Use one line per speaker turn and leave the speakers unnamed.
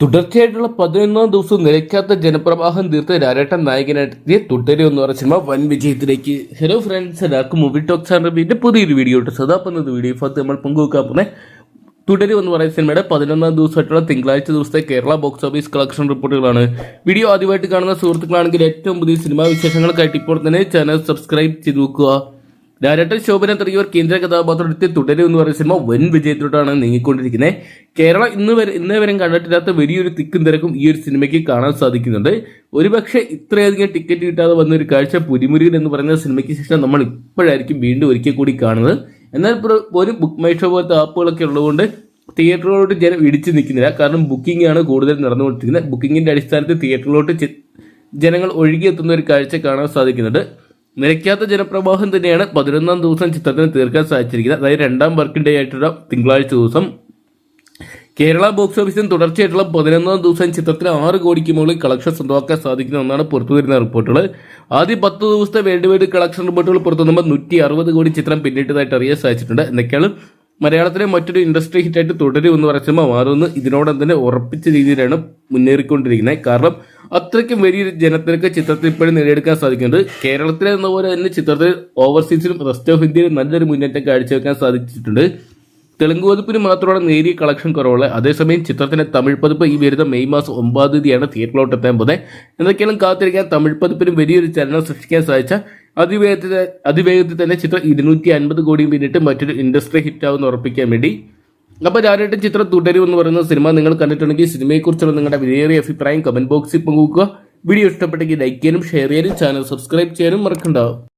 തുടർച്ചയായിട്ടുള്ള പതിനൊന്നാം ദിവസവും നിലയ്ക്കാത്ത ജനപ്രവാഹം തീർത്ത് രാരേട്ടൻ നായകനായിട്ടെത്തിയ തുടരും എന്ന് പറഞ്ഞ സിനിമ വൻ വിജയത്തിലേക്ക്. ഹലോ ഫ്രണ്ട്സ് എല്ലാവർക്കും മൂവി ടോക്സ് ആൻഡ് റബീന്റെ പുതിയൊരു വീഡിയോ ഇട്ട് സദാപ്പുന്നത് വീഡിയോ ഫസ്റ്റ് നമ്മൾ പങ്കുവെക്കാൻ പോകുന്നത് തുടരും എന്ന് പറയുന്ന സിനിമയുടെ പതിനൊന്നാം ദിവസമായിട്ടുള്ള തിങ്കളാഴ്ച ദിവസത്തെ കേരള ബോക്സ് ഓഫീസ് കളക്ഷൻ റിപ്പോർട്ടുകളാണ് വീഡിയോ ആദ്യമായിട്ട് കാണുന്ന സുഹൃത്തുക്കളാണെങ്കിൽ ഏറ്റവും പുതിയ സിനിമാ വിശേഷങ്ങൾക്കായിട്ട് ഇപ്പോൾ തന്നെ ചാനൽ സബ്സ്ക്രൈബ് ചെയ്ത് വെക്കുക. ഡയറക്ടർ ശോഭന തുടങ്ങിയവർ കേന്ദ്ര കഥാപാത്രത്തെ തുടരും എന്ന് പറയുന്ന സിനിമ വൻ വിജയത്തിലോട്ടാണ് നീങ്ങിക്കൊണ്ടിരിക്കുന്നത്. കേരളം ഇന്ന് വരെ ഇന്നേ വരെ കണ്ടിട്ടില്ലാത്ത വലിയൊരു തിക്കും തിരക്കും ഈ ഒരു സിനിമയ്ക്ക് കാണാൻ സാധിക്കുന്നുണ്ട്. ഒരുപക്ഷെ ഇത്രയധികം ടിക്കറ്റ് കിട്ടാതെ വന്ന ഒരു കാഴ്ച പുരിമുരുകൻ എന്ന് പറയുന്ന സിനിമയ്ക്ക് ശേഷം നമ്മൾ ഇപ്പോഴായിരിക്കും വീണ്ടും ഒരിക്കൽ കൂടി കാണുന്നത്. എന്നാൽ ഒരു ബുക്ക് മൈ പോലത്തെ ആപ്പുകളൊക്കെ ഉള്ളതുകൊണ്ട് തിയേറ്ററുകളോട്ട് ജനം ഇടിച്ചു നിൽക്കുന്നില്ല. കാരണം ബുക്കിംഗ് ആണ് കൂടുതൽ നടന്നുകൊണ്ടിരിക്കുന്നത്. ബുക്കിങ്ങിന്റെ അടിസ്ഥാനത്തിൽ തിയേറ്ററിലോട്ട് ജനങ്ങൾ ഒഴുകിയെത്തുന്ന ഒരു കാഴ്ച കാണാൻ സാധിക്കുന്നുണ്ട്. നിലയ്ക്കാത്ത ജനപ്രവാഹം തന്നെയാണ് പതിനൊന്നാം ദിവസം ചിത്രത്തിന് തീർക്കാൻ സാധിച്ചിരിക്കുന്നത്. അതായത് രണ്ടാം വർക്കിംഗ് ഡേ ആയിട്ടുള്ള തിങ്കളാഴ്ച ദിവസം കേരള ബോക്സ് ഓഫീസിൽ തുടർച്ചയായിട്ടുള്ള പതിനൊന്നാം ദിവസം ചിത്രത്തിന് ആറ് കോടിക്ക് മുകളിൽ കളക്ഷൻ സ്വന്തമാക്കാൻ സാധിക്കുന്ന ഒന്നാണ് പുറത്തുവരുന്ന റിപ്പോർട്ടുകൾ. ആദ്യ പത്ത് ദിവസത്തെ വേൾഡ് വൈഡ് കളക്ഷൻ റിപ്പോർട്ടുകൾ പുറത്തു വന്നപ്പോൾ നൂറ്റി അറുപത് കോടി ചിത്രം പിന്നിട്ടതായിട്ട് അറിയാൻ സാധിച്ചിട്ടുണ്ട്. എന്നൊക്കെയാണ് മലയാളത്തിലെ മറ്റൊരു ഇൻഡസ്ട്രി ഹിറ്റായിട്ട് തുടരും എന്ന് പറയുന്ന സിനിമ മാറുമെന്ന് ഇതിനോടൊപ്പം തന്നെ ഉറപ്പിച്ച രീതിയിലാണ് മുന്നേറിക്കൊണ്ടിരിക്കുന്നത്. കാരണം അത്രയ്ക്കും വലിയൊരു ജനത്തിനൊക്കെ ചിത്രത്തിൽ ഇപ്പോഴും നേടിയെടുക്കാൻ സാധിക്കുന്നുണ്ട്. കേരളത്തിലെ എന്ന പോലെ തന്നെ ചിത്രത്തിൽ ഓവർസീസിലും റെസ്റ്റ് ഓഫ് ഇന്ത്യയിലും നല്ലൊരു മുന്നേറ്റം കാഴ്ചവെക്കാൻ സാധിച്ചിട്ടുണ്ട്. തെലുങ്ക് പതിപ്പിന് മാത്രമാണ് നേരിയ കളക്ഷൻ കുറവുള്ളത്. അതേസമയം ചിത്രത്തിന്റെ തമിഴ് പതിപ്പ് ഈ വരുന്ന മെയ് മാസം ഒമ്പതാം തീയതിയാണ് തിയേറ്ററിലോട്ട് എത്താൻ പോകുന്നത്. എന്തൊക്കെയാണ് കാത്തിരിക്കാൻ തമിഴ് പതിപ്പിനും വലിയൊരു ചലനം സൃഷ്ടിക്കാൻ സാധിച്ച അതിവേഗത്തിൽ അതിവേഗത്തിൽ തന്നെ ചിത്രം ഇരുന്നൂറ്റി അൻപത് കോടിയും പിന്നിട്ട് മറ്റൊരു ഇൻഡസ്ട്രി ഹിറ്റ് ആവുമെന്ന് ഉറപ്പിക്കാൻ വേണ്ടി. അപ്പോൾ ഞാനായിട്ട് ചിത്രം തുടരും എന്ന് പറയുന്ന സിനിമ നിങ്ങൾ കണ്ടിട്ടുണ്ടെങ്കിൽ സിനിമയെക്കുറിച്ചുള്ള നിങ്ങളുടെ വിലയേറിയ അഭിപ്രായം കമന്റ് ബോക്സിൽ പങ്കുവെക്കുക. വീഡിയോ ഇഷ്ടപ്പെട്ടെങ്കിൽ ലൈക്ക് ചെയ്യാനും ഷെയർ ചെയ്യാനും ചാനൽ സബ്സ്ക്രൈബ് ചെയ്യാനും മറക്കണ്ടാവും